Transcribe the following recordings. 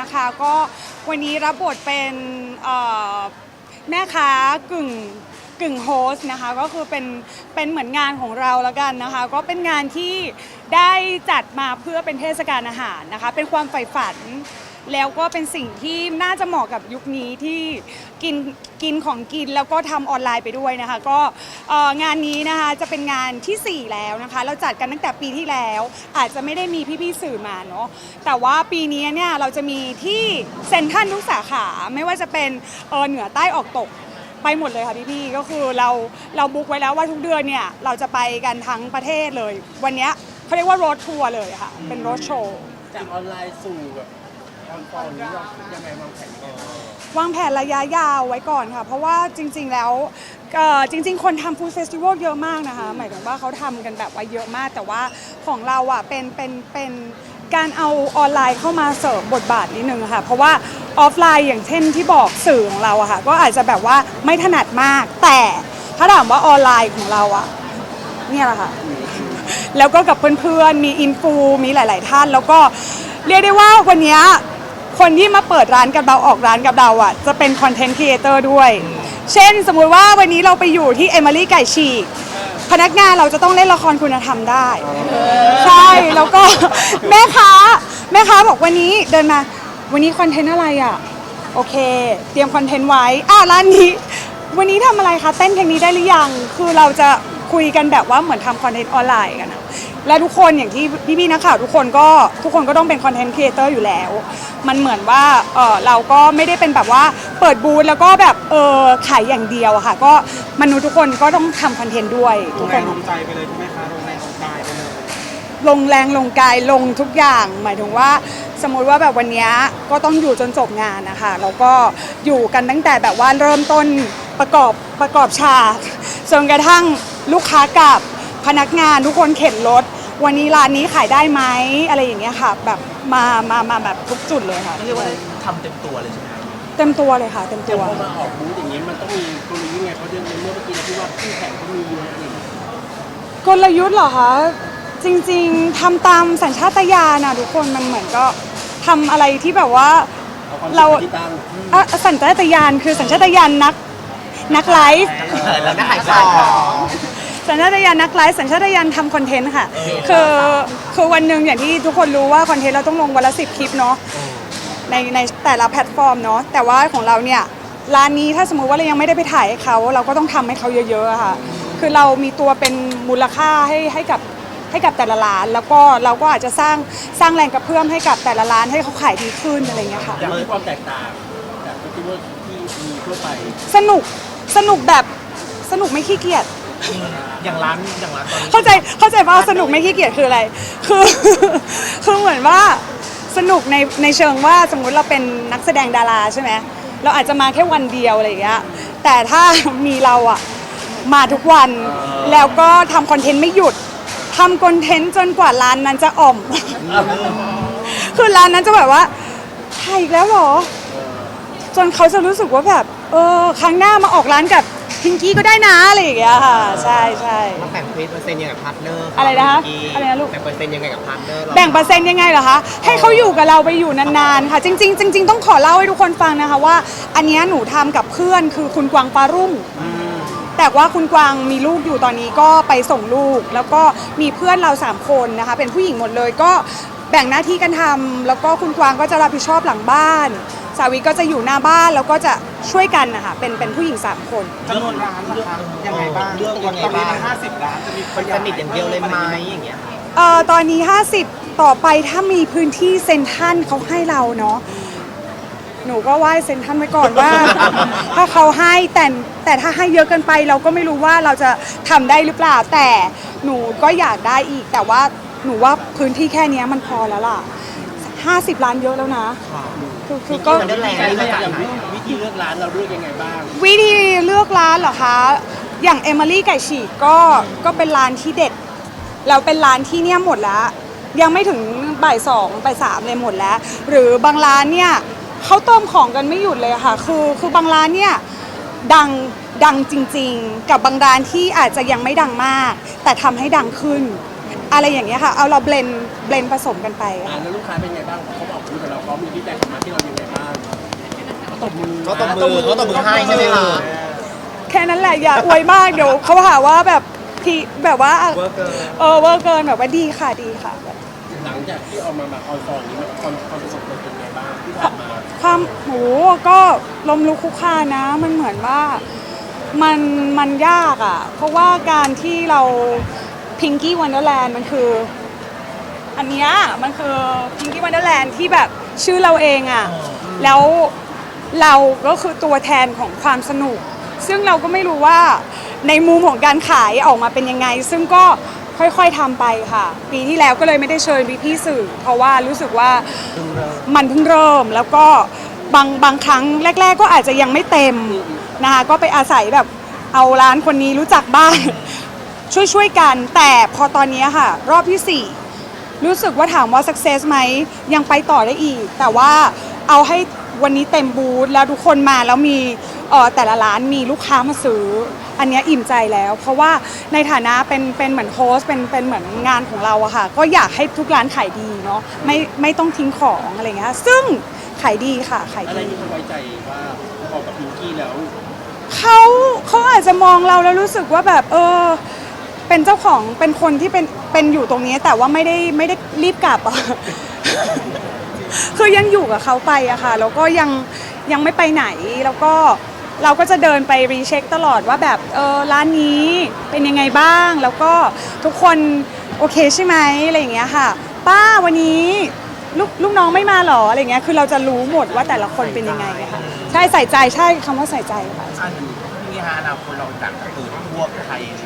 นะคะก็วันนี้รับบทเป็นแม่ค้ากึ่งกึ่งโฮสต์นะคะก็คือเป็นเป็นเหมือนงานของเราแล้วกันนะคะ ก็เป็นงานที่ได้จัดมาเพื่อเป็นเทศกาลอาหารนะคะ เป็นความใฝ่ฝัน แล้วก็เป็นสิ่งที่น่าจะเหมาะกับยุคนี้ที่กินกินของกินแล้วก็ทำออนไลน์ไปด้วยนะคะ ก็เอ่องานนี้นะคะจะเป็นงานทีสี่ 4 แล้วนะคะ เราจัดกันตั้งแต่ปีที่แล้ว อาจจะไม่ได้มีพี่ๆสื่อมาเนาะแต่ว่าปีนี้เนี่ยเราจะมีที่เซ็นทรัลทุกสาขาไม่ว่าจะเป็นเอ่อเหนือใต้ออกตก ไปหมดเลยค่ะพี่ๆ ก็คือเราเราบุ๊กไว้แล้วว่าทุกเดือนเนี่ยเราจะไปกันทั้งประเทศเลย วันเนี้ยเขาเรียกว่ารดทัวร์เลยค่ะ เป็นรดโชว์ จากออนไลน์สู่แบบ ออนนี้ยังไงวางแผนกันวางแผนระยะยาวไว้ก่อนค่ะ เพราะว่าจริง ๆ แล้วเอ่อจริง ๆ คนทำฟู้ดเฟสติวัลเยอะมากนะคะ หมายถึงว่าเขาทำกันแบบว่าเยอะมาก แต่ว่าของเราอะเป็นเป็นเป็นการเอาออนไลน์เข้ามาเสริมบทบาทนิดนึงค่ะ เพราะว่าออฟไลน์อย่างเช่นที่บอกสื่อของเราอะค่ะ ก็อาจจะแบบว่าไม่ถนัดมาก แต่ถ้าถามว่าออนไลน์ของเราอะเนี่ยแหละค่ะ แล้วก็กับเพื่อนๆ มีอินฟู มีหลาย ๆ ท่าน แล้วก็เรียกได้ว่าวันนี้ คนที่มาเปิดร้านกับเราออกร้านกับเราอะจะเป็นคอนเทนต์ครีเอเตอร์ด้วย เช่นสมมุติว่าวันนี้เราไปอยู่ที่เอมิลี่ไก่ฉีกพนักงานเราจะต้องเล่นละครคุณธรรมได้ ใช่แล้วก็แม่ค้าแม่ค้าบอกวันนี้เดินมา วันนี้คอนเทนต์อะไรอะโอเค เตรียมคอนเทนต์ไว้อะร้านนี้ วันนี้ทำอะไรคะเต้นเพลงนี้ได้หรือยัง คือเราจะคุยกันแบบว่าเหมือนทำคอนเทนต์ออนไลน์กันอะ และทุกคนอย่างที่พี่ๆนักข่าวทุกคนก็ทุกคนก็ต้องเป็นคอนเทนต์ครีเอเตอร์อยู่แล้ว มันเหมือนว่าเออเราก็ไม่ได้เป็นแบบว่าเปิดบูธแล้วก็แบบเออขายอย่างเดียวอะค่ะ ก็มนุษย์ทุกคนก็ต้องทำคอนเทนต์ด้วยลทุงกแรคน งลงใจไปเลยใช่ไหมคะลงแรงลงกายไปเลยลงแรงลงกายลงทุกอย่าง หมายถึงว่าสมมุติว่าแบบวันเนี้ยก็ต้องอยู่จนจบงานนะคะแล้วก็อยู่กันตั้งแต่แบบว่าเริ่มต้นประกอบประกอบฉากจนกระทั่งลูกค้ากลับพนักงานทุกคนเข็นรถ วันนี้ร้านนี้ขายได้ไหมอะไรอย่างเงี้ยค่ะ แบบมามามาแบบทุกจุดเลยค่ะ เรียกว่าได้ทำเต็มตัวเลยใช่ไหมครับเต็มตัวเลยค่ะ เต็มแต่ตัว พอมาออกบูธอย่างนี้มันต้องมีกลยุทธ์ไงเพราะเดือนเมื่อเมื่อกี้เราพูดว่าคู่แข่งเขามีเยอะอย่างนี้กลยุทธ์เหรอคะ จริงๆทำตามสัญชาตญาณนะทุกคนมันเหมือนก็ทำอะไรที่แบบว่า เอาความเราคิดที่ตั้งอะสัญชาตญาณคือสัญชาตญาณนักนักไลฟ์ แล้วก็ขายของ สัญชาตญาณนักไลฟ์สัญชาตญาณทำคอนเทนต์ค่ะ คือคือวันหนึ่งอย่างที่ทุกคนรู้ว่าคอนเทนต์เราต้องลงวันละสิบคลิปเนาะในในแต่ละแพลตฟอร์มเนาะแต่ว่าของเราเนี่ยร้านนี้ถ้าสมมุติว่าเรายังไม่ได้ไปถ่ายให้เขาเราก็ต้องทำให้เขาเยอะๆอะค่ะ คือเรามีตัวเป็นมูลค่าให้ให้กับให้กับแต่ละร้าน แล้วก็เราก็อาจจะสร้างสร้างแรงกระเพื่อมให้กับแต่ละร้านให้เขาขายดีขึ้นอะไรอย่างเงี้ยค่ะ อย่างมีความแตกต่างจากเฟสติวัลที่มีทั่วไปสนุกสนุกแบบสนุกไม่ขี้เกียจ อย่างร้านอย่างร้านตอนนี้เข้าใจเข้าใจว่าสนุกไม่ขี้เกียจคืออะไร คือ คือเหมือนว่าสนุกในในเชิงว่าสมมุติเราเป็นนักแสดงดาราใช่ไหมเราอาจจะมาแค่วันเดียวอะไรอย่างเงี้ยแต่ถ้ามีเราอะมาทุกวันแล้วก็ทำคอนเทนต์ไม่หยุดทำคอนเทนต์จนกว่าร้านนั้นจะอ่อม คือร้านนั้นจะแบบว่าถ่ายอีกแล้วเหรอ จนเขาจะรู้สึกว่าแบบ เออ ครั้งหน้ามาออกร้านกับ พิงกี้ก็ได้นะอะไรอย่างเงี้ยค่ะ ใช่ใช่แบ่งเปอร์เซ็นต์ยังไงกับพาร์ทเนอร์อะไรนะคะเมื่กี้อะไรนะลูก แบ่งเปอร์เซ็นต์ยังไงกับพาร์ทเนอร์ราแบ่งเปอร์เซ็นต์ยังไงเหรอคะ ให้เขาอยู่กับเราไปอยู่นานๆ ค่ะ จริง ๆ จริง ๆ ต้องขอเล่าให้ทุกคนฟังนะคะว่า อันเนี้ยหนูทำกับเพื่อนคือคุณกวางปารุ่งแต่ว่าคุณกวางมีลูกอยู่ตอนนี้ก็ไปส่งลูก แล้วก็มีเพื่อนเราสามคนนะคะ เป็นผู้หญิงหมดเลยก็แบ่งหน้าที่กันทำแล้วก็คุณกวางก็จะรับผิดชอบหลังบ้าน สาวิก็จะอยู่หน้าบ้านแล้วก็จะช่วยกันนะคะเป็นเป็นผู้หญิงสามคน จำนวนร้านราคายังไงบ้างเลือกยังไงตอนนี้บ้างมันห้าสิบร้านจะมีคนสนิทอย่างเดียวเลยไหมอย่างเงี้ย เอ่อตอนนี้ 50 ต่อไปถ้ามีพื้นที่เซ็นทรัลเขาให้เราเนาะหนูก็ไหว้เซ็นทรัลไว้ก่อนว่า ถ้าเขาให้แต่แต่ถ้าให้เยอะเกินไป เราก็ไม่รู้ว่าเราจะทำได้หรือเปล่า แต่หนูก็อยากได้อีก แต่ว่าหนูว่าพื้นที่แค่เนี้ยมันพอแล้วล่ะ 50 ล้านเยอะแล้วนะ คือคือก็มันได้แรงใช่นี่มาอจากย่างไหนวิธีเลือกร้านเราเลือกยังไงบ้าง วิธีเลือกร้านเหรอคะ อย่างเอมิลี่ไก่ฉีกก็ก็เป็นร้านที่เด็ด แล้วเป็นร้านที่เนี่ยหมดแล้ว ยังไม่ถึงบ่ายสองบ่ายสามเลยหมดแล้ว หรือบางร้านเนี่ยเขาเติมของกันไม่หยุดเลยค่ะ คือคือบางร้านเนี่ยดังดังจริง ๆ กับบางร้านที่อาจจะยังไม่ดังมาก แต่ทำให้ดังขึ้น อะไรอย่างเงี้ยค่ะ เอาเราเบลนเบลนผสมกันไปอ่าค่ะแล้วลูกค้าเป็นไงบ้างเขาบอกคุยกับเราเขามีที่แตกมาที่เรายังไงบ้างเขาตบมือเขาตบมือเขาตบมือให้ใช่ไหมคะแค่นั้นแหละอย่าอวยมากเดี๋ยวเขาหาว่าแบบพี่แบบว่าเวอร์เกินเออเวอร์เกินแบบว่าดีค่ะดีค่ะ หลังจากที่ออกมาแบบออนฟอนนี้มันความความประสบการณ์เป็นไงบ้างที่ผ่านมาความโหก็ลมลุกคลุกคลานนะ มันเหมือนว่ามันมันยากอะ่ะ เพราะว่าการที่เรา พิงกี้วันเดอร์แลนด์มันคือ อันเนี้ยมันคือพิงกี้วันเดอร์แลนด์ที่แบบชื่อเราเองอะ่ะ แล้วเราก็คือตัวแทนของความสนุก ซึ่งเราก็ไม่รู้ว่าในมุมของการขายออกมาเป็นยังไง ซึ่งก็ค่อยๆทำไปค่ะ ปีที่แล้วก็เลยไม่ได้เชิญพี่ๆสื่อ เพราะว่ารู้สึกว่ามันเพิ่งเริ่มแล้วก็บางบางครั้งแรก ๆ ก็อาจจะยังไม่เต็มนะคะก็ไปอาศัยแบบเอาร้านคนนี้รู้จักบ้าง ช่วยช่วยๆกัน แต่พอตอนนี้ค่ะ รอบที่ 4 รู้สึกว่าถามว่า success ไหมยังไปต่อได้อีก แต่ว่าเอาให้วันนี้เต็มบูธแล้วทุกคนมาแล้วมีเอ่อแต่ละร้านมีลูกค้ามาซื้อ อันเนี้ยอิ่มใจแล้ว เพราะว่าในฐานะเป็นเป็นเหมือนโฮสเป็นเป็นเหมือนงานของเราอะค่ะ ก็อยากให้ทุกร้านขายดีเนาะไม่ไม่ต้องทิ้งของอะไรอย่างเงี้ยค่ะซึ่งขายดีค่ะขายอะไรดีที่เขาไว้ใจว่าออกกับพิงกี้แล้วเขาเขาอาจจะมองเราแล้วรู้สึกว่าแบบเออ เป็นเจ้าของเป็นคนที่เป็นเป็นอยู่ตรงนี้ แต่ว่าไม่ได้ไม่ได้รีบกลับอะคือยังอยู่กับเขาไปอะค่ะแล้วก็ยังยังไม่ไปไหนแล้วก็เราก็จะเดินไปรีเช็คตลอดว่าแบบเออร้านนี้เป็นยังไงบ้าง แล้วก็ทุกคนโอเคใช่ไหมอะไรอย่างเงี้ยค่ะ ป้าวันนี้ลูกลูกน้องไม่มาหรออะไรเงี้ยคือเราจะรู้หมดว่าแต่ละคนเป็นยังไงอะค่ะใช่ใส่ใจใช่คำว่าใส่ใจค่ะอันนี้ฮะอนาคตเราจากเปิดทั่วไทยเลยนะไป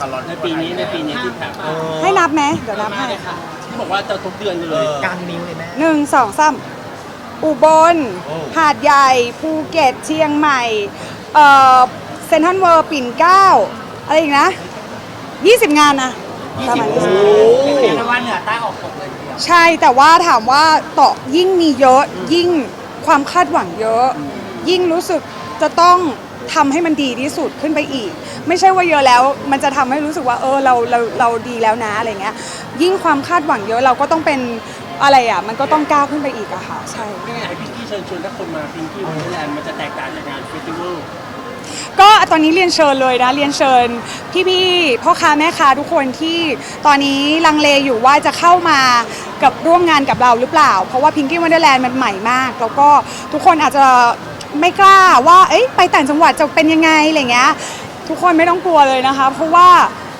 ตลอดในปีนี้ในปีนี้ที่ผ่านมาให้นับไหมเดี๋ยวนับให้ค่ะที่บอกว่าจะทุกเดือนเลยกลางนิ้วเลยแม่หนึ่งสองสามอุบลโอ้หาดใหญ่ ภูเก็ต เชียงใหม่ เอ่อ เซนทรัลเวิร์ปิ่นเกล้า อะไรอีกนะ 20 งานนะประมาณนี้เรียกได้ว่าเหนือใต้ออกตกเลยทีเดียวใช่แต่ว่าถามว่าต่อยิ่งมีเยอะยิ่งความคาดหวังเยอะ ยิ่งรู้สึกจะต้อง ทำให้มันดีที่สุดขึ้นไปอีก ไม่ใช่ว่าเยอะแล้ว มันจะทำให้รู้สึกว่าเออเราเราเราดีแล้วนะอะไรเงี้ยยิ่งความคาดหวังเยอะเราก็ต้องเป็นอะไรอะมันก็ต้องก้าวขึ้นไปอีกอะค่ะใช่ไม่อยากให้พิงกี้เชิญชวนถ้าคนมาพิงกี้วันนี้แลนด์มันจะแตกต่างจากงานเฟสติวัลก็ตอนนี้เรียนเชิญเลยนะเรียนเชิญพี่ๆพ่อค้าแม่ค้าทุกคนที่ตอนนี้ลังเลอยู่ว่าจะเข้ามากับร่วมงานกับเราหรือเปล่า เพราะว่า Pinky Wonderland มันใหม่มาก แล้วก็ทุกคนอาจจะ ไม่กล้าว่าเอ้ยไปต่างจังหวัดจะเป็นยังไงอะไรเงี้ยทุกคนไม่ต้องกลัวเลยนะคะ เพราะว่า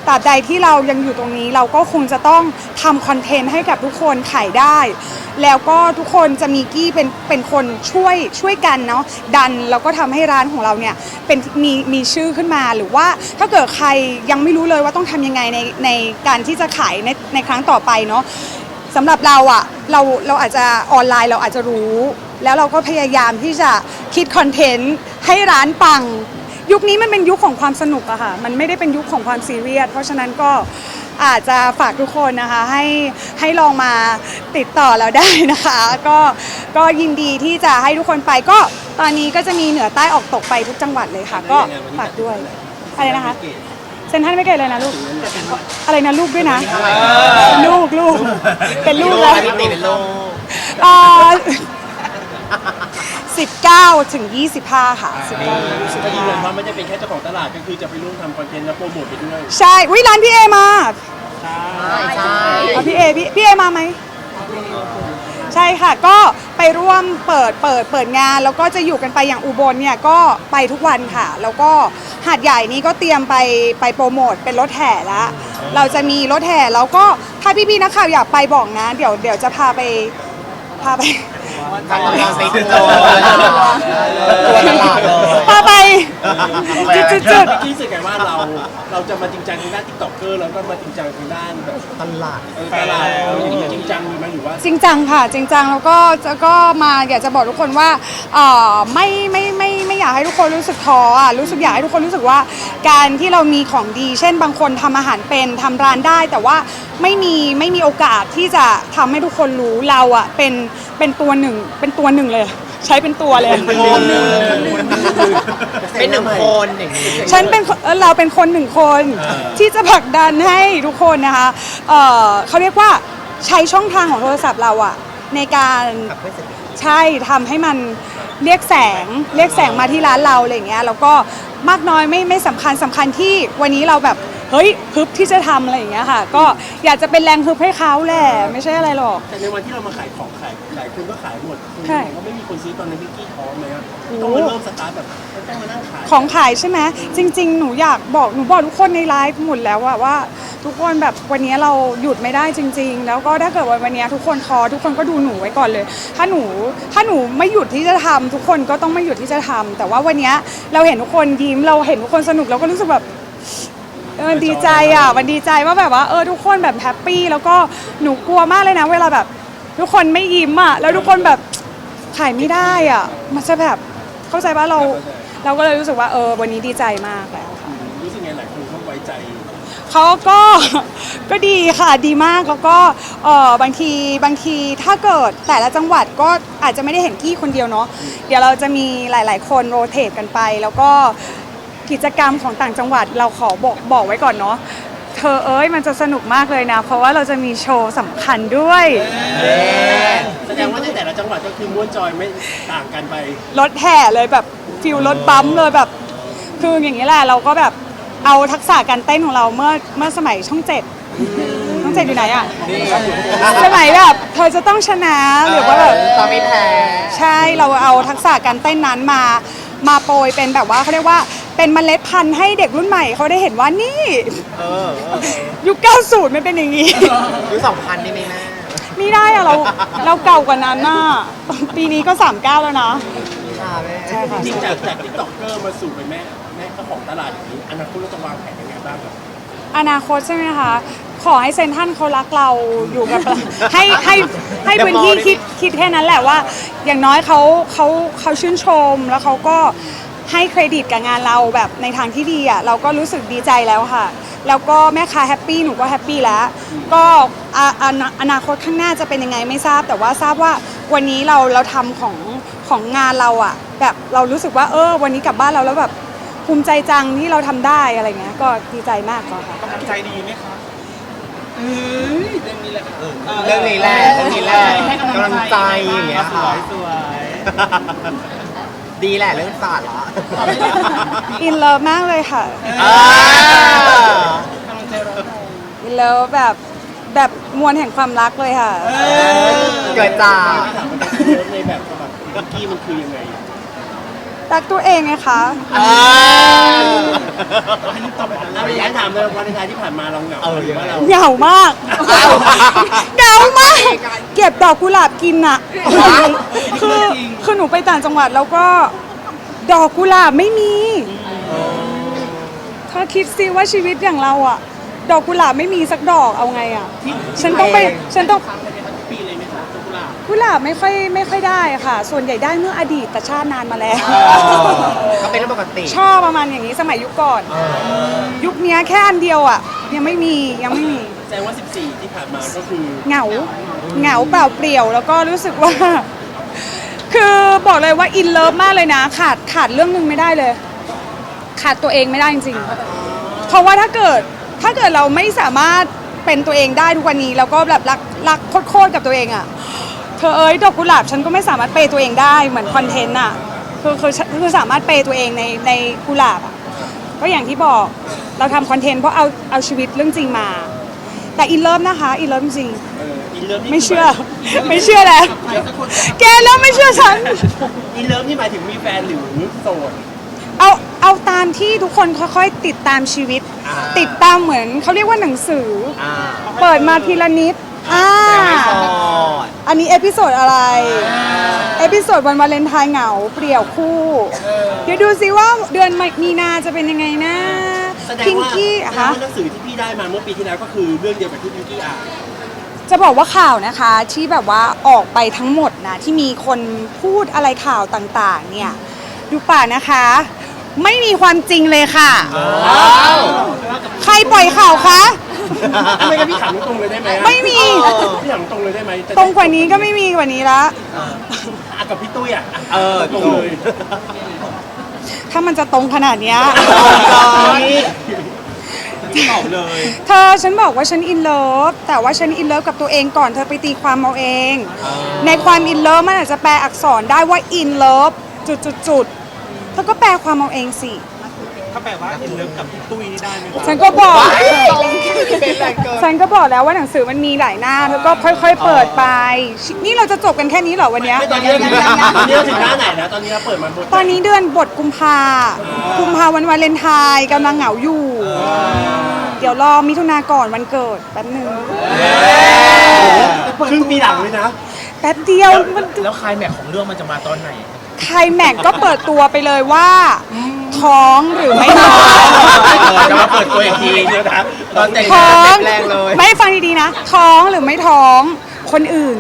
ตราบใดที่เรายังอยู่ตรงนี้เราก็คงจะต้องทำคอนเทนต์ให้กับทุกคนขายได้ แล้วก็ทุกคนจะมีกี้เป็นเป็นคนช่วยช่วยกันเนาะดันแล้วก็ทำให้ร้านของเราเนี่ยเป็นมีมีชื่อขึ้นมาหรือว่าถ้าเกิดใครยังไม่รู้เลยว่าต้องทำยังไงในในการที่จะขายในในครั้งต่อไปเนาะสำหรับเราอะเราเราอาจจะออนไลน์เราอาจจะรู้ แล้วเราก็พยายามที่จะคิดคอนเทนต์ให้ร้านปัง ยุคนี้มันเป็นยุคของความสนุกอะค่ะ มันไม่ได้เป็นยุคของความซีเรียส เพราะฉะนั้นก็อาจจะฝากทุกคนนะคะ ให้ให้ลองมาติดต่อเราได้นะคะ ก็ก็ยินดีที่จะให้ทุกคนไปก็ตอนนี้ก็จะมีเหนือใต้ออกตกไปทุกจังหวัดเลยค่ะ ก็ฝากด้วยอะไรนะคะเซนทรันไม่เกิดเลยนะลูก อะไรนะลูกด้วยนะ ลูกลูกเป็นลูกแล้วพี่ติเป็นลูกเอ่อ 19 ถึง 25 ค่ะ19ก็ยืนยันว่าไม่ได้เป็นแค่เจ้าของตลาดก็คือจะไปร่วมทำคอนเทนต์และโปรโมทไปด้วยใช่วิร้านพี่เอมาใช่ใช่เอาพี่เอพี่พี่เอมาไหม ใช่ค่ะ ก็ไปร่วมเปิดเปิดเปิดงาน แล้วก็จะอยู่กันไปอย่างอุบลเนี่ยก็ไปทุกวันค่ะ แล้วก็หาดใหญ่นี้ก็เตรียมไปไปโปรโมทเป็นรถแห่แล้วเราจะมีรถแห่แล้วก็ถ้าพี่ๆนักข่าวอยากไปบอกนะ เดี๋ยวเดี๋ยวจะพาไป พาไป ทำงานติดตัวตัวตลาดเลยพาไป จุดจุดจุด เมื่อกี้รู้สึกไงว่าเราเราจะมาจริงจังทางด้านติ๊กต็อกเกอร์แล้วก็มาจริงจังทางด้านแบบตลาดเออตลาดเราอย่างนี้จริงจังมีไหมหรือว่าจริงจังค่ะ จริงจังแล้วก็จะก็มาอยากจะบอกทุกคนว่าเอ่อไม่ไม่ไม่ไม่อยากให้ทุกคนรู้สึกท้ออะรู้สึกอยากให้ทุกคนรู้สึกว่า การที่เรามีของดี เช่นบางคนทำอาหารเป็นทำร้านได้ แต่ว่าไม่มีไม่มีโอกาสที่จะทำให้ทุกคนรู้เราอะเป็นเป็นตัวหนึ่งเป็นตัวหนึ่งเลย ใช้เป็นตัวเลยเป็นคนหนึ่งเป็นหนึ่งคนอย่างนี้ฉันเป็นคนเอ่อเราเป็นคนหนึ่งคนที่จะผลักดันให้ทุกคนนะคะเอ่อเขาเรียกว่าใช้ช่องทางของโทรศัพท์เราอะในการกับเพื่อนสนิทใช่ทำให้มันเรียกแสง เรียกแสงมาที่ร้านเราอะไรอย่างเงี้ยแล้วก็มากน้อยไม่ไม่สำคัญสำคัญที่วันนี้เราแบบ เฮ้ยฮึบที่จะทำอะไรอย่างเงี้ยค่ะ ก็อยากจะเป็นแรงฮึบให้เขาแหละไม่ใช่อะไรหรอก แต่ในวันที่เรามาขายของขายหลายคนก็ขายหมดคือใช่ ก็ไม่มีคนซื้อตอนนี้พิกกี้ท้อไหมครับต้องมาเริ่มสตาร์ทแบบต้องมานั่งขาย ของขายใช่ไหมจริง ๆ หนูอยากบอกหนูบอกทุกคนในไลฟ์หมดแล้วอะว่า ทุกคนแบบวันนี้เราหยุดไม่ได้จริง ๆ แล้วก็ถ้าเกิดวันวันนี้ทุกคนท้อทุกคนก็ดูหนูไว้ก่อนเลย ถ้าหนูถ้าหนูไม่หยุดที่จะทำทุกคนก็ต้องไม่หยุดที่จะทำแต่ว่าวันนี้เราเห็นทุกคนยิ้มเราเห็นทุกคนสนุกเราก็รู้สึกแบบเออ มันดีใจอะมันดีใจว่าแบบว่าเออทุกคนแบบแฮปปี้แล้วก็หนูกลัวมากเลยนะ เวลาแบบทุกคนไม่ยิ้มอะแล้วทุกคนแบบขายไม่ได้อะมันจะแบบเข้าใจว่าเราเราก็เลยรู้สึกว่าเออวันนี้ดีใจมากแล้วค่ะรู้สึกไงหลายคนเขาไว้ใจเขาก็ก็ดีค่ะดีมากแล้วก็เออบางทีบางทีถ้าเกิดแต่ละจังหวัดก็อาจจะไม่ได้เห็นกี้คนเดียวเนาะเดี๋ยวเราจะมีหลาย ๆ คนโรเตทกันไปแล้วก็ กิจกรรมของต่างจังหวัดเราขอบอกบอกไว้ก่อนเนาะเธอเอ้ยมันจะสนุกมากเลยนะ เพราะว่าเราจะมีโชว์สำคัญด้วย แสดงว่าในแต่ละจังหวัดก็คือม้วนจอยไม่ต่างกันไป รถแห่เลยแบบฟิลรถบัมป์เลยแบบ คืออย่างนี้แหละเราก็แบบเอาทักษะการเต้นของเราเมื่อเมื่อสมัยช่องเจ็ดช่องเจ็ดอยู่ไหนอะสมัยแบบเธอจะต้องชนะหรือว่าแบบตอนไม่แพ้ใช่เราเอาทักษะการเต้นนั้นมามาโปรยเป็นแบบว่าเขาเรียกว่า เป็นเมล็ดพันธุ์ให้เด็กรุ่นใหม่เขาได้เห็นว่านี่เออโอเคยุค90มันเป็นอย่างนี้ ยุคสองพันได้ไหมแม่ไม่ได้อะเราเราเก่ากว่านั้นน่ะปีนี้ก็ 39 แล้วนะ ค่ะแม่ใช่ค่ะ จริงๆจากจากทิกตอกเกอร์มาสู่เป็นแม่แม่เจ้าของตลาดอย่างนี้อนาคตเราจะวางแผนยังไงบ้างครับอนาคตใช่ไหมคะ ขอให้เซนทรันเขารักเราอยู่กับเราให้ให้ให้พื้นที่คิดคิดแค่นั้นแหละว่า อย่างน้อยเขาเขาเขาชื่นชมแล้วเขาก็ ให้เครดิตกับงานเราแบบในทางที่ดีอะเราก็รู้สึกดีใจแล้วค่ะ แล้วก็แม่ค้าแฮปปี้หนูก็แฮปปี้แล้ว ก็อาอาอนาคตข้างหน้าจะเป็นยังไงไม่ทราบ แต่ว่าทราบว่าวันนี้เราเราทำของของงานเราอะ แบบเรารู้สึกว่าเออ วันนี้กลับบ้านเราแล้วแบบภูมิใจจังที่เราทำได้อะไรเงี้ยก็ดีใจมากก็ค่ะ กำลังใจดีไหมคะเรื่องนี้แหละเรื่องนี้แหละกำลังใจอย่างเงี้ยค่ะสวย ดีแหละเรื่องศาสตร์เหรออินเลิฟมากเลยค่ะ อ่าอินเลิฟแบบแบบมวลแห่งความรักเลยค่ะ เกิดจากถามว่าเลิฟในแบบฉบับพิกกี้มันคือยังไง รักตัวเองไงคะ อ่าเอาอย่างนั้นถามเลยวันในที่ผ่านมาเราเหงาเออหรือว่าเราเหงามากอ้าวเหงามาก เก็บดอกกุหลาบกินอะคือคือหนูไปต่างจังหวัดแล้วก็ ดอกกุหลาบไม่มีเธอคิดสิว่าชีวิตอย่างเราอะดอกกุหลาบไม่มีสักดอกเอาไงอะฉันต้องไปฉันต้อง ปีเลยไหมครับ กุหลาบกุหลาบไม่ค่อยไม่ค่อยได้ค่ะ ส่วนใหญ่ได้เมื่ออดีตแต่ชาตินานมาแล้ว ก็เป็นเรื่องปกติ ชอบประมาณอย่างนี้สมัยยุคก่อน ยุคเนี้ยแค่อันเดียวอะ ยังไม่มียังไม่มี แสดงว่า 14 ที่ผ่านมาก็คือเหงาเหงาเปล่าเปลี่ยวแล้วก็รู้สึกว่า คือบอกเลยว่าอินเลิฟมากเลยนะ ขาดขาดเรื่องหนึงไม่ได้เลย ขาดตัวเองไม่ได้จริงๆ เพราะว่าถ้าเกิดถ้าเกิดเราไม่สามารถเป็นตัวเองได้ทุกวันนี้ แล้วก็แบบรักรักโคตรๆกับตัวเองอะ เธอเอ้ยดอกกุหลาบฉันก็ไม่สามารถเปย์ตัวเองได้เหมือนคอนเทนต์อะคือคือคือสามารถเปย์ตัวเองในในกุหลาบอะก็อย่างที่บอกเราทำคอนเทนต์เพราะเอาเอาชีวิตเรื่องจริงมา แต่อินเลิฟนะคะอินเลิฟจริงเอออินเลิฟนี่ไม่เชื่อ ไม่เชื่อแล้วแกเริ่มไม่เชื่อฉัน อินเลิฟนี่หมายถึงมีแฟนหรือโสด เอาเอาตามที่ทุกคนค่อยๆติดตามชีวิตติดตามเหมือนเขาเรียกว่าหนังสือ อ่า เปิดมาทีละนิด อ่ายังไม่โสดอันนี้เอพิโซดอะไร เอพิโซดวันวาเลนไทน์เหงาเปลี่ยวคู่ เดี๋ยวดูซิว่าเดือนมีนาจะเป็นยังไงนะแสดงพิงว่ากี้แสดงคะว่าหนังสือที่พี่ได้มาเมื่อปีที่แล้วก็คือเรื่องเดียวกับที่พิงกี้อ่านจะบอกว่าข่าวนะคะที่แบบว่าออกไปทั้งหมดนะที่มีคนพูดอะไรข่าวต่างๆ เนี่ยดูป่ากนะคะ ไม่มีความจริงเลยค่ะ ใครปล่อยข่าวคะ ไม่งั้นพี่ถามตรงๆเลยได้ไหมอะไม่มี พี่ถามตรงเลยได้ไหมจะตรงกว่านี้ก็ไม่มีกว่านี้ละ อะะกับพี่ตุ้ยอะะเออตรงจบเลยถ้ามันจะตรงขนาดเนี้ย ตอบเลย เธอฉันบอกว่าฉันอินเลิฟแต่ว่าฉันอินเลิฟกับตัวเองก่อนเธอไปตีความเอาเอง ในความอินเลิฟมันอาจจะแปลอักษรได้ว่าอินเลิฟจุดจุดจุดๆเธอก็แปลความเอาเองสิ ถ้าแปลว่าอินเลิฟกับพี่ตุ้ยนี่ได้ไหมฉันก็บอก เป็นแรงเกิน ฉันก็บอกแล้วว่าหนังสือมันมีหลายหน้าเธอก็ค่อยๆเปิดไป นี่เราจะจบกันแค่นี้เหรอวันเนี้ยไม่ตอนนี้ตอนนี้เราถึงหน้าไหนนะตอนนี้เราเปิดมาบทตอนนี้เดือนบทกุมภากุมภาวันวาเลนไทน์กำลังเหงาอยู่ เดี๋ยวรอมิถุนาก่อนวันเกิดแป๊บหนึ่งครึ่งปีหลังเลยนะแป๊บเดียวมันแล้วคลายแม็กของเรื่องมันจะมาตอนไหน ใครแม็กก็เปิดตัวไปเลยว่า ท้องหรือไม่ท้องจะมาเปิดตัวอีกทีเดี๋ยวนะตอนแต่งท้งาอนงเต็มแรงเลยไม่ฟังดีๆนะ ท้องหรือไม่ท้อง คนอื่น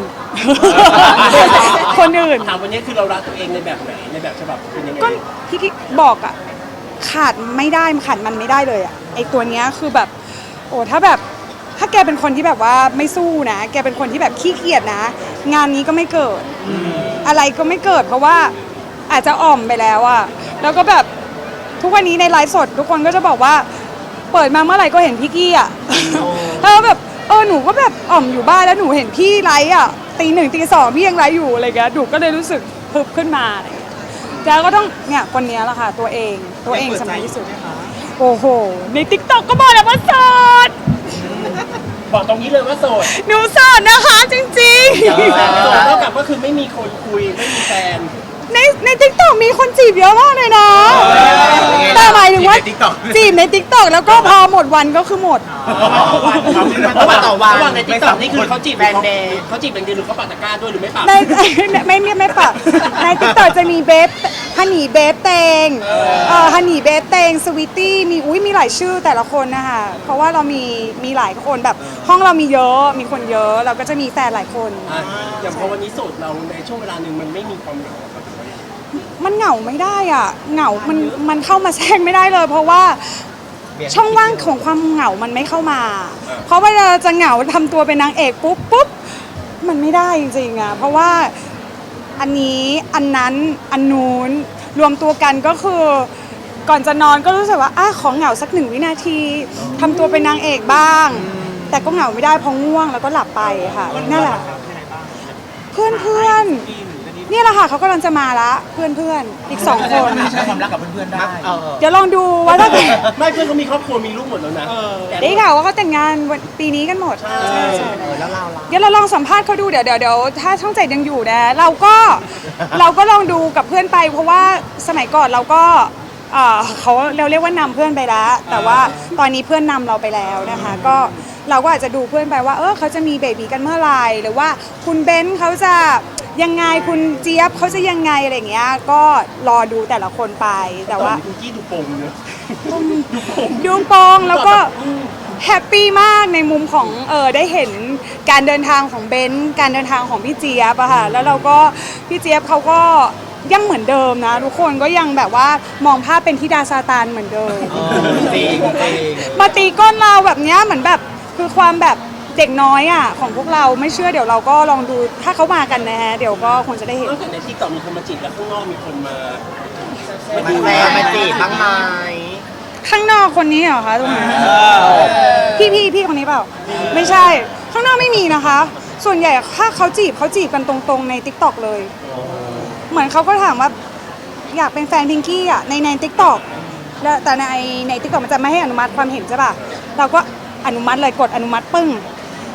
คนอื่น ถามวันนี้คือเรารักตัวเองในแบบไหนในแบบฉบับเป็นยังไงก็ที่ที่บอกอะขาดไม่ได้ขาดมันไม่ได้เลยอะไอตัวเนี้ยคือแบบ โอ้ถ้าแบบถ้าแกเป็นคนที่แบบว่าไม่สู้นะ แกเป็นคนที่แบบขี้เกียจนะ งานนี้ก็ไม่เกิด อะไรก็ไม่เกิด เพราะว่าอาจจะอ่อมไปแล้วอะแล้วก็แบบ ทุกวันนี้ในไลฟ์สด ทุกคนก็จะบอกว่าเปิดมาเมื่อไหร่ก็เห็นพี่กี้อะแล้วแบบเออหนูก็แบบอ่อมอยู่บ้านแล้วหนูเห็นพี่ไลฟ์อะตีหนึ่งตีสองพี่ยังไลฟ์อยู่อะไรเงี้ยหนูก็เลยรู้สึกพึบขึ้นมาอะไรเงี้ยแล้วก็ต้องเนี่ยคนเนี้ยแหละค่ะ ตัวเองตัวเองสำคัญที่สุด โอ้โห ในติ๊กต็อกก็บอกแล้วว่าโสดบอกตรงนี้เลยว่าโสดหนูโสดนะคะจริงโสดเท่ากับก็คือไม่มีคนคุยไม่มีแฟนๆ ในในติ๊กต็อกมีคนจีบเยอะมากเลยนะ แต่หมายถึงว่าจีบใน TikTok จีบในติ๊กต็อกแล้วก็พอหมดวันก็คือหมด ระหว่างต่อวันระหว่างในติ๊กต็อกนี่คือเขาจีบแบรนด์เดย์เขาจีบแบรนด์เดย์หรือเขาปักตะกร้าด้วยหรือไม่ปักในไม่ไม่ไม่ปะในติ๊กต็อกจะมีเบฟฮันนี่เบฟเตงเอ่อฮันนี่เบฟเตงสวิตตี้มีอุ้ยมีหลายชื่อแต่ละคนนะคะเพราะว่าเรามีมีหลายคนแบบห้องเรามีเยอะมีคนเยอะเราก็จะมีแฟนหลายคน อะอย่างพอวันนี้โสดเราในช่วงเวลาหนึ่งมันไม่มีความเหงาครับ มันเหงาไม่ได้อะเหงา มันมันเข้ามาแทรกไม่ได้เลย เพราะว่าช่องว่างของความเหงา มันไม่เข้ามา เพราะว่าเราจะเหงาทำตัวเป็นนางเอกปุ๊บปุ๊บมันไม่ได้จริงๆอะเพราะว่าอันนี้อันนั้นอันนู้นรวมตัวกันก็คือก่อนจะนอนก็รู้สึกว่าอะขอเหงาสักหนึ่งวินาทีทำตัวเป็นนางเอกบ้าง แต่ก็เหงาไม่ได้เพราะง่วงแล้วก็หลับไปค่ะนั่นแหละเพื่อนเพื่อนๆเนี่ยแหละค่ะเขากำลังจะมาละเพื่อนเพื่อนๆอีกสองคน ใช้ความรักกับเพื่อนๆได้เดี๋ยวลองดูว่าถ้าเกิดไม่เพื่อนเขามีครอบครัวมีลูกหมดแล้วนะแต่ได้ข่าวว่าเขาแต่งงานวันปีนี้กันหมดใช่แล้วเราล่ะ เดี๋ยวเราลองสัมภาษณ์เขาดูเดี๋ยวเดี๋ยวเดี๋ยวถ้าช่องเจ็ดยังอยู่นะเราก็เราก็ลองดูกับเพื่อนไป เพราะว่าสมัยก่อนเราก็เอ่อเขาเราเรียกว่านำเพื่อนไปแล้วแต่ว่าตอนนี้เพื่อนนำเราไปแล้วนะคะ ก็เราก็อาจจะดูเพื่อนไปว่า เออเขาจะมีเบบีกันเมื่อไหร่หรือว่าคุณเบนซ์เขาจะ ยังไงคุณเจี๊ยบเขาจะยังไงอะไรอย่างเงี้ย ก็รอดูแต่ละคนไปแต่ว่า คุณกี้ดูโป่งเนอะดวงปองแล้วก็แฮปปี้มากในมุมของเออได้เห็นการเดินทางของเบนซ์การเดินทางของพี่เจี๊ยบอะค่ะแล้วเราก็พี่เจี๊ยบเขาก็ยังเหมือนเดิมนะ ทุกคนก็ยังแบบว่ามองภาพเป็นธิดาซาตานเหมือนเดิม จริงจริงมาตีก้นเราแบบเนี้ยเหมือนแบบคือความแบบ เด็กน้อยอะของพวกเราไม่เชื่อเดี๋ยวเราก็ลองดูถ้าเขามากันนะฮะเดี๋ยวก็คงจะได้เห็น นอกจากในที่ต่อมีคนมาจีบแล้วข้างนอกมีคนมามาดูแลมาจีบบ้างไหม ข้างนอกคนนี้เหรอคะตรงนั้นพี่พี่พี่คนนี้เปล่า ไม่ใช่ ข้างนอกไม่มีนะคะ ส่วนใหญ่ถ้าเขาจีบเขาจีบกันตรงๆใน t ิ k t o k เลย เหมือนเขาก็ถามว่าอยากเป็นแฟนพิงกี้อะในใน t ิ k t o k แล้วแต่ในใน t ิ k t o k มันจะไม่ให้อนุมัติความเห็นใช่ป่ะ เราก็อนุมัติเลยกดอนุมัติปึ้ง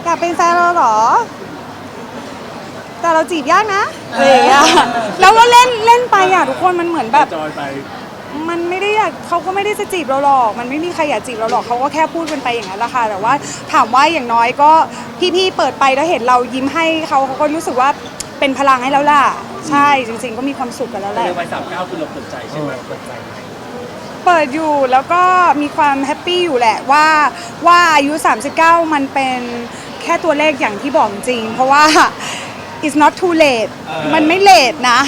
อยากเป็นแฟนเราเหรอ แต่เราจีบยากนะอะไรอย่างเงี้ยแล้วก็เล่นเล่นไปอะทุกคนมันเหมือนแบบ จอยไปมันไม่ได้อยากเขาก็ไม่ได้จะจีบเราหรอก มันไม่มีใครอยากจีบเราหรอกเขาก็แค่พูดกันไปอย่างนั้นแหละค่ะ แต่ว่าถามว่าอย่างน้อยก็พี่ๆเปิดไปแล้วเห็นเรายิ้มให้เขาเขาก็รู้สึกว่าเป็นพลังให้แล้วล่ะ ใช่จริง ๆ ก็มีความสุขกันแล้วแหละ ในวัยสามเก้าคือเราเปิดใจใช่ไหมเปิดใจเปิดอยู่แล้วก็มีความแฮปปี้อยู่แหละว่าว่าอายุ 39 มันเป็นแค่ตัวเลขอย่างที่บอกจริง เพราะว่า it's not too late มันไม่เลทนะ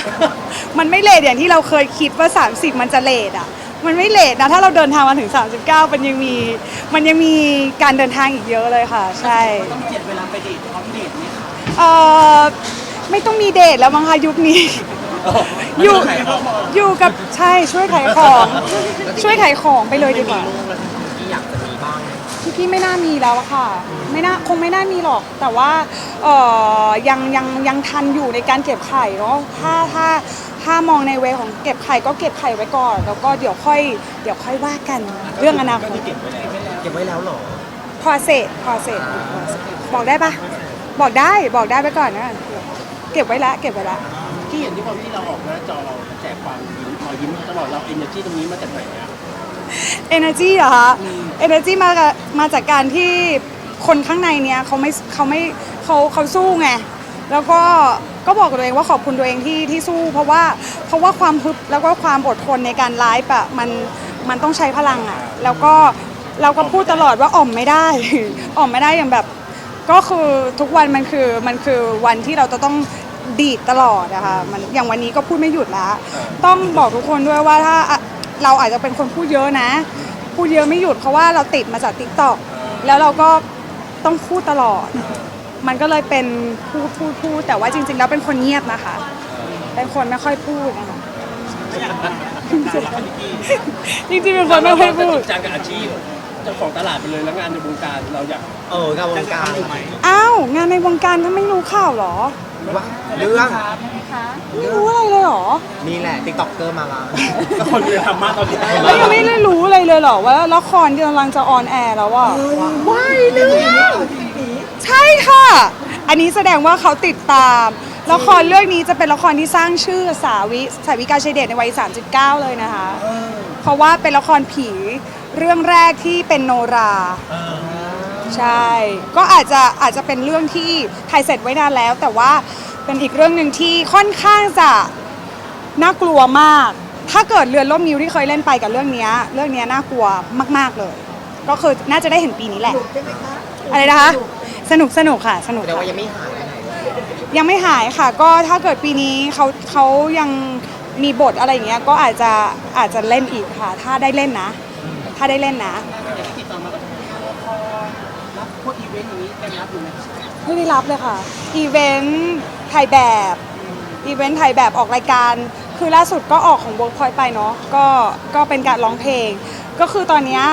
มันไม่เลทอย่างที่เราเคยคิดว่า 30 มันจะเลทอะ มันไม่เลทนะ ถ้าเราเดินทางมาถึง 39 มันยังมี มันยังมีการเดินทางอีกเยอะเลยค่ะ ใช่ ต้องเจ็ดเวลาไปเดทพร้อมเดทไหมคะเอ่อไม่ต้องมีเดทแล้วมั้งคะยุคนี้ อยู่อยู่กับใช่ช่วยขายของ ช่วยขายของไปเลยดีกว่า ที่อยากจะมีบ้าง พี่พี่ไม่น่ามีแล้วอะค่ะ ไม่น่าคงไม่น่ามีหรอก แต่ว่าเออยังยังยังทันอยู่ในการเก็บไข่เนาะถ้าถ้าถ้ามองในเวของเก็บไข่ก็เก็บไข่ไว้ก่อน แล้วก็เดี๋ยวค่อยเดี๋ยวค่อยว่ากันเรื่องอนาคตเก็บไว้แล้วเหรอพอเสร็จพอเสร็จบอกได้ปะบอกได้บอกได้ไปก่อนนะเก็บไว้ละเก็บไว้ละ ที่เห็นที่ความที่เราออกหน้าจอเราแจกความยิ้มรอยยิ้มตลอดเราเอเนอร์จีตรงนี้มาจากไหนอะ energy เหรอคะ energy มาจากมาจากการที่คนข้างในเนี้ยเขาไม่เขาไม่เขาเขาสู้ไง แล้วก็ก็บอกกับตัวเองว่าขอบคุณตัวเองที่ที่สู้ เพราะว่าเพราะว่าความฮึบแล้วก็ความอดทนในการไลฟ์อะมันมันต้องใช้พลังอะแล้วก็เราก็พูดตลอดว่าอ่อมไม่ได้ อ่อมไม่ได้อย่างแบบ ก็คือทุกวันมันคือมันคือวันที่เราจะต้องดีดตลอดนะคะมันอย่างวันนี้ก็พูดไม่หยุดแล้วต้องบอกทุกคนด้วยว่าถ้าอะ เราอาจจะเป็นคนพูดเยอะนะ พูดเยอะไม่หยุดเพราะว่าเราติดมาจากติ๊กต็อกแล้วเราก็ต้องพูดตลอด มันก็เลยเป็นพูดพูดพูดแต่ว่าจริง ๆ แล้วเป็นคนเงียบนะคะ เป็นคนไม่ค่อยพูดนะคะจริงๆเป็นคนไม่ค่อยพูดจางกับอาชีพเจ้าของตลาดไปเลยแล้วงานในวงการเราอยากเออกับวงการอ้าวงานในวงการถ้าไม่รู้ข่าวเหรอ ว่าเรื่องไม่รู้อะไรเลยเหรอนี่แหละติ๊กต็อกเกอร์มาละก็คนมีธรรมะตอนนี้แล้วยังไม่ได้รู้อะไรเลยเหรอว่าละครกำลังจะออนแอร์แล้วอะว้ายเรื่องใช่ค่ะ อันนี้แสดงว่าเขาติดตามละครเรื่องนี้จะเป็นละครที่สร้างชื่อสาวิสาวิกาชัยเดชในวัย 39 เลยนะคะ เพราะว่าเป็นละครผีเรื่องแรกที่เป็นโนรา ใช่ ก็อาจจะอาจจะเป็นเรื่องที่ถ่ายเสร็จไว้นานแล้ว แต่ว่าเป็นอีกเรื่องหนึ่งที่ค่อนข้างจะน่ากลัวมาก ถ้าเกิดเรือนล่มนิ้วที่เคยเล่นไปกับเรื่องเนี้ยเรื่องเนี้ยน่ากลัวมาก ๆเลย ก็คือน่าจะได้เห็นปีนี้แหละอะไรนะคะ สนุกสนุกค่ะ สนุกแต่ว่าค่ะยังไม่หายไปไหนยังไม่หายค่ะ ก็ถ้าเกิดปีนี้เขาเขายังมีบทอะไรอย่างเงี้ยก็อาจจะอาจจะเล่นอีกค่ะ ถ้าได้เล่นนะ ถ้าได้เล่นนะอย่างที่ติดต่อมาก็จะมีพอรับ พวกอีเวนต์อย่างนี้ได้รับอยู่ไหมไม่ได้รับเลยค่ะ อีเวนต์ถ่ายแบบ อีเวนต์ถ่ายแบบออกรายการ คือล่าสุดก็ออกของ Workpoint ไปเนาะ ก็ก็เป็นการร้องเพลง ก็คือตอนเนี้ย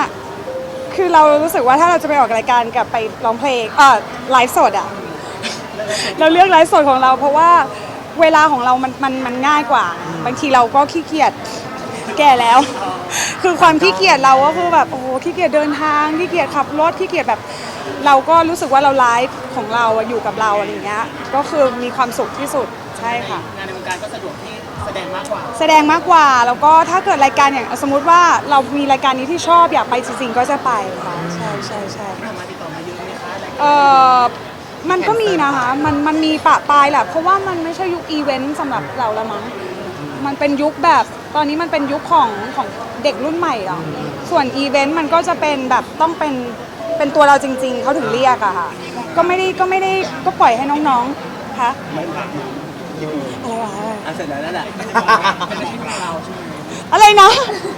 คือเรารู้สึกว่าถ้าเราจะไปออกรายการกับไปร้องเพลง เออไลฟ์สดอะ เราเลือกไลฟ์สดของเราเพราะว่าเวลาของเรามันมันมันง่ายกว่า บางทีเราก็ขี้เกียจแก่แล้ว คือความขี้เกียจเราก็คือแบบโอ้โหขี้เกียจเดินทางขี้เกียจขับรถขี้เกียจแบบ เราก็รู้สึกว่าเราไลฟ์ของเราอะอยู่กับเราอะไรอย่างเงี้ยก็คือมีความสุขที่สุดใช่ค่ะ งานในวงการก็สะดวกที่แสดงมากกว่า แสดงมากกว่าแล้วก็ถ้าเกิดรายการอย่างสมมุติว่าเรามีรายการนี้ที่ชอบอยากไปจริงๆก็จะไปค่ะใช่ใช่ใช่มาติดต่อมาเยอะไหมคะอะไรเออมันก็มีนะคะมันมันมีปะปลายแหละเพราะว่ามันไม่ใช่ยุคอีเวนต์สำหรับเราแล้วมั้งมันเป็นยุคแบบตอนนี้มันเป็นยุคของของเด็กรุ่นใหม่อะส่วนอีเวนต์มันก็จะเป็นแบบต้องเป็น เป็นตัวเราจริง ๆ เขาถึงเรียกอะค่ะ ก็ไม่ได้ก็ไม่ได้ก็ปล่อยให้น้องๆคะไม่ผ่านอะไรวะอะเสร็จแล้วนั่นแหละเป็นอาชีพของเราใช่ไหมอะไรนะ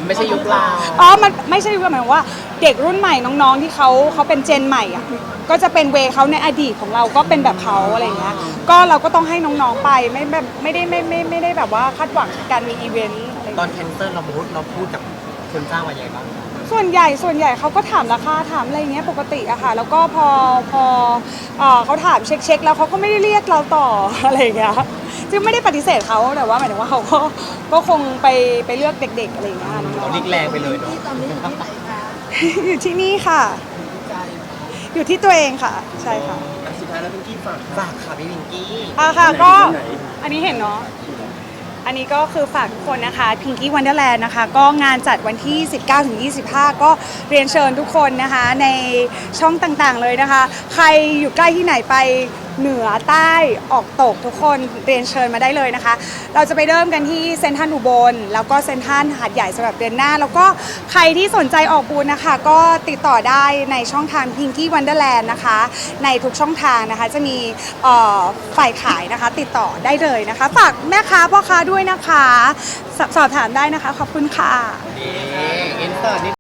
ไม่ใช่ยุคเราอ๋อมันไม่ใช่หมายถึงว่าเด็กรุ่นใหม่น้องๆที่เขาเขาเป็นเจนใหม่อะก็จะเป็นเวเขาในอดีตของเราก็เป็นแบบเขาอะไรเงี้ยก็เราก็ต้องให้น้องๆไปไม่แบบไม่ได้ไม่ไม่ไม่ได้แบบว่าคาดหวังการมีอีเวนต์อะไรตอนเงี้ยแคนเซิลเราพูดเราพูดกับคนจ้างว่าอย่างไรบ้าง ส่วนใหญ่ส่วนใหญ่เขาก็ถามราคาถามอะไรเงี้ยปกติอะค่ะ แล้วก็พอพอเอ่อเขาถามเช็คเช็คแล้วเขาก็ไม่ได้เรียกเราต่อ อะไรเงี้ยจึงไม่ได้ปฏิเสธเขาแต่ว่าหมายถึงว่าเขาก็ก็คงไปไปเลือกเด็ก ๆ อะไรเงี้ยน้เราองลิกแรงไปเลยเนาะ ๆ อยู่ที่นี่ค่ะ อยู่ที่ตัวเองค่ะ ใช่ค่ะอะสุดท้ายแล้วเป็นที่ฝากฝากค่ะพี่วิงกี้อะค่ะก็ไหนอันนี้เห็นเนาะ อันนี้ก็คือฝากทุกคนนะคะ Pinky Wonderland นะคะ ก็งานจัดวันที่ 19-25 ก็เรียนเชิญทุกคนนะคะในช่องต่างๆเลยนะคะ ใครอยู่ใกล้ที่ไหนไป เหนือใต้ออกตกทุกคนเรียนเชิญมาได้เลยนะคะ เราจะไปเริ่มกันที่เซนทรัลอุบล แล้วก็เซนทรัลหาดใหญ่สำหรับเดือนหน้า แล้วก็ใครที่สนใจออกบูธนะคะ ก็ติดต่อได้ในช่องทาง Pinky Wonderland นะคะ ในทุกช่องทางนะคะจะมีฝ่ายขายนะคะ ติดต่อได้เลยนะคะ ฝากแม่ค้าพ่อค้าด้วยนะคะ สอบถามได้นะคะ ขอบคุณค่ะนี่อินเตอร์